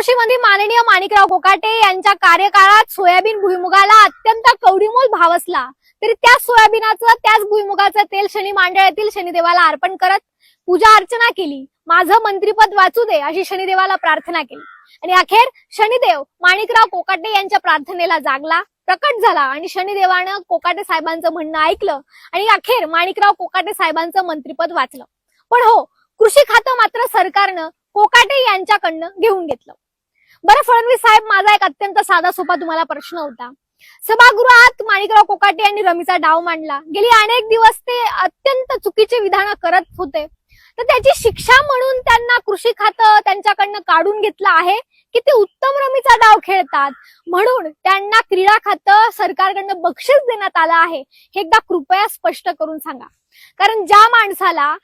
कृषी मंत्री माननीय माणिकराव कोकाटे यांच्या कार्यकाळात सोयाबीन भुईमुगाला अत्यंत कवडीमोल भाव असला तरी त्याच सोयाबीनाचं त्याच भुईमुगाचं तेल शनी मांडळातील शनिदेवाला अर्पण करत पूजा अर्चना केली. माझं मंत्रीपद वाचू दे अशी शनिदेवाला प्रार्थना केली. आणि अखेर शनिदेव माणिकराव कोकाटे यांच्या प्रार्थनेला जागला प्रकट झाला आणि शनिदेवानं कोकाटे साहेबांचं म्हणणं ऐकलं आणि अखेर माणिकराव कोकाटे साहेबांचं मंत्रीपद वाचलं. पण हो कृषी खातं मात्र सरकारनं कोकाटे यांच्याकडनं घेऊन घेतलं. बरं फडणवीस साहेब माझा एक अत्यंत साधा सोपा तुम्हाला प्रश्न होता. सभागृहात माणिकराव कोकाटे यांनी रमीचा डाव मांडला. गेली अनेक दिवस ते अत्यंत चुकीचे विधान करत होते. तर त्याची शिक्षा म्हणून त्यांना कृषी खातं त्यांच्याकडनं काढून घेतलं आहे की ते उत्तम रमीचा डाव खेळतात. म्हणून त्यांना क्रीडा खातं सरकारकडनं बक्षीस देण्यात आलं आहे. हे एकदा कृपया स्पष्ट करून सांगा. कारण ज्या माणसाला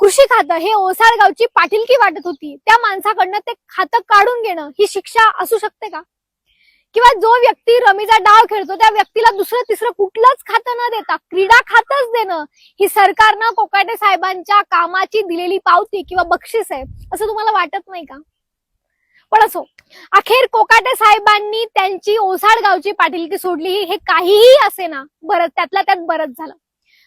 कृषी खातं हे ओसाळगावची पाटीलकी वाटत होती. त्या माणसाकडनं ते खातं काढून घेणं ही शिक्षा असू शकते का? किंवा जो व्यक्ती रमीचा डाव खेळतो त्या व्यक्तीला दुसरं तिसरं कुठलंच खातं न देता क्रीडा खातच देणं ही सरकारनं कोकाटे साहेबांच्या कामाची दिलेली पावती किंवा बक्षीस आहे असं तुम्हाला वाटत नाही का? पण असो अखेर कोकाटे साहेबांनी त्यांची ओसाड गावची पाटीलकी सोडली हे काहीही असे ना बरं त्यातल्या त्यात बरंच झालं.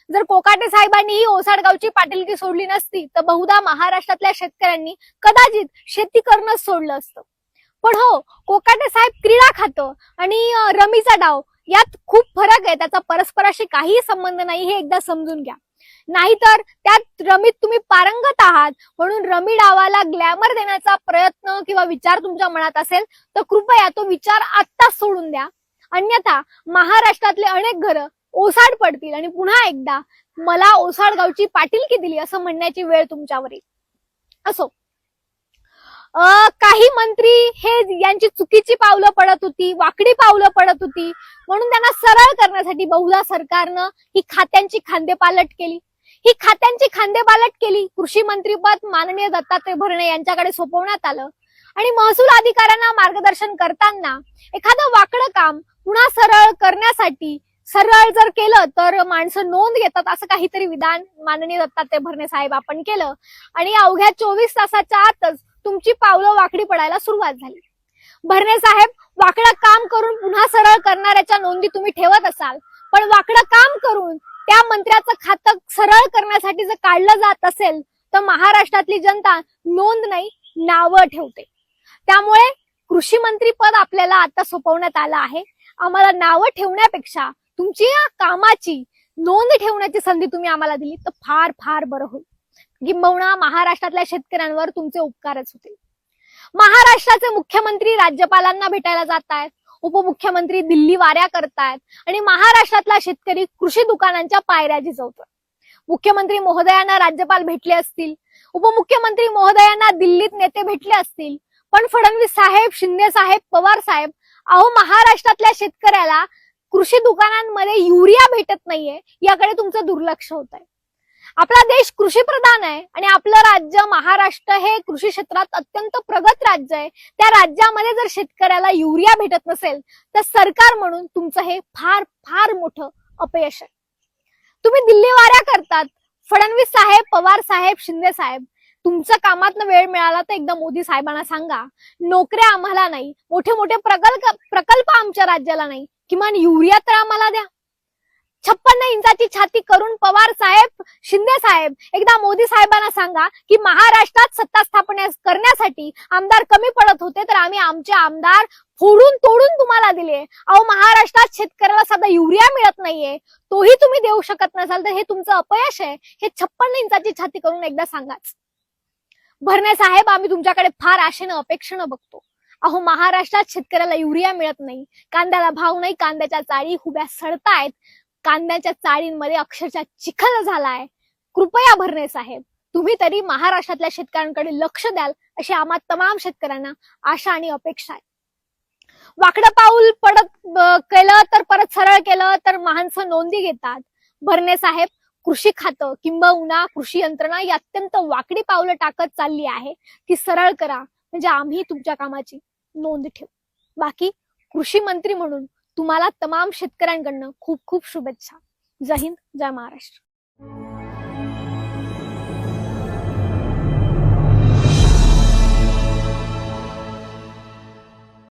जर कोकाटे साहेबांनी ही ओसाडगावची पाटीलकी सोडली नसती तर बहुधा महाराष्ट्रातल्या शेतकऱ्यांनी कदाचित शेती करणंच सोडलं असतं. पण हो कोकाटे साहेब क्रीडा खातं आणि रमीचा डाव यात खूप फरक आहे. त्याचा परस्पराशी काहीही संबंध नाही हे एकदा समजून घ्या. नाहीतर त्यात रमीत तुम्ही पारंगत आहात म्हणून रमी डावाला ग्लॅमर देण्याचा प्रयत्न किंवा विचार तुमच्या मनात असेल तर कृपया तो विचार आत्ताच सोडून द्या. अन्यथा महाराष्ट्रातले अनेक घरं ओसाड पडतील आणि पुन्हा एकदा मला ओसाड गावची पाटीलकी दिली असं म्हणण्याची वेळ तुमच्यावर येईल. असो. अं, काही मंत्री हे यांची चुकीची पावलं पडत होती वाकडी पावलं पडत होती म्हणून त्यांना सरळ करण्यासाठी बहुधा सरकारनं ही खात्यांची खांदेपालट केली. ही खात्यांची खांदेपालट केली. कृषी मंत्रीपद माननीय दत्तात्रय भरणे यांच्याकडे सोपवण्यात आलं. आणि महसूल अधिकाऱ्यांना मार्गदर्शन करताना एखादं वाकडं काम पुन्हा सरळ करण्यासाठी सरळ जर केलं तर माणसं नोंद घेतात असं काहीतरी विधान माननीय दत्तात्रय भरणे साहेब आपण केलं. आणि अवघ्या चोवीस तासाच्या आतच तुमची पावलं वाकडी पडायला सुरुवात झाली. भरणे साहेब वाकडं काम करून पुन्हा सरळ करणाऱ्याच्या नोंदी तुम्ही ठेवत असाल. पण वाकडं काम करून त्या मंत्र्याचं खातं सरळ करण्यासाठी जर काढलं जात असेल तर महाराष्ट्रातली जनता नोंद नाही नावं ठेवते. त्यामुळे कृषी मंत्री पद आपल्याला आता सोपवण्यात आलं आहे. आम्हाला नावं ठेवण्यापेक्षा तुमची या कामाची नोंद ठेवण्याची संधी तुम्ही आम्हाला दिली तर फार फार बरं होईल. किंबहुना महाराष्ट्रातल्या शेतकऱ्यांवर तुमचे उपकारच होतील. महाराष्ट्राचे मुख्यमंत्री राज्यपालांना भेटायला जात आहेत उपमुख्यमंत्री दिल्ली वाऱ्या करतायत आणि महाराष्ट्रातला शेतकरी कृषी दुकानांच्या पायऱ्या झिजवतोय मुख्यमंत्री महोदयांना राज्यपाल भेटले असतील उपमुख्यमंत्री महोदयांना दिल्लीत नेते भेटले असतील पण फडणवीस साहेब शिंदे साहेब पवार साहेब अहो महाराष्ट्रातल्या शेतकऱ्याला कृषी दुकानांमध्ये युरिया भेटत नाहीये याकडे तुमचं दुर्लक्ष होत आहे आपला देश कृषी प्रधान आहे आणि आपलं राज्य महाराष्ट्र हे कृषी क्षेत्रात अत्यंत प्रगत राज्य आहे. त्या राज्यामध्ये जर शेतकऱ्याला युरिया भेटत नसेल तर सरकार म्हणून तुमचं हे फार फार मोठं अपयश आहे. तुम्ही दिल्ली वाऱ्या करतात. फडणवीस साहेब पवार साहेब शिंदे साहेब तुमच्या कामातनं वेळ मिळाला तर एकदा मोदी साहेबांना सांगा. नोकऱ्या आम्हाला नाही. मोठे मोठे प्रकल्प प्रकल्प आमच्या राज्याला नाही. किमान युरिया तर आम्हाला द्या. छप्पन्न इंचाची छाती करून पवार साहेब शिंदे साहेब एकदा मोदी साहेबांना सांगा की महाराष्ट्रात सत्ता स्थापना करण्यासाठी आमदार कमी पडत होते तर आम्ही आमचे आमदार फोडून तोडून तुम्हाला दिले. अहो महाराष्ट्रात शेतकऱ्याला साधा युरिया मिळत नाहीये. तोही तुम्ही देऊ शकत नसाल तर हे तुमचं अपयश आहे. हे छप्पन्न इंचाची छाती करून एकदा सांगाच. भरणे साहेब आम्ही तुमच्याकडे फार आशेनं अपेक्षेनं बघतो. अहो महाराष्ट्रात शेतकऱ्याला युरिया मिळत नाही. कांद्याला भाव नाही कांद्याच्या चाळी हुब्या सडतायत. कांद्याच्या चाळींमध्ये अक्षरशः चिखल झालाय. कृपया भरणे साहेब. तुम्ही तरी महाराष्ट्रातल्या शेतकऱ्यांकडे लक्ष द्याल अशी आम्हा तमाम शेतकऱ्यांना आशा आणि अपेक्षा आहे. वाकडं पाऊल पडत केलं तर परत सरळ केलं तर माणसं नोंदी घेतात. भरणे साहेब कृषी खातं किंबहुना कृषी यंत्रणा ही अत्यंत वाकडी पावलं टाकत चालली आहे. ती सरळ करा. म्हणजे आम्ही तुमच्या कामाची नोंद ठेवू. बाकी कृषी मंत्री म्हणून तुम्हाला तमाम शेतकऱ्यांकडनं खूप खूप शुभेच्छा. जय हिंद जय महाराष्ट्र.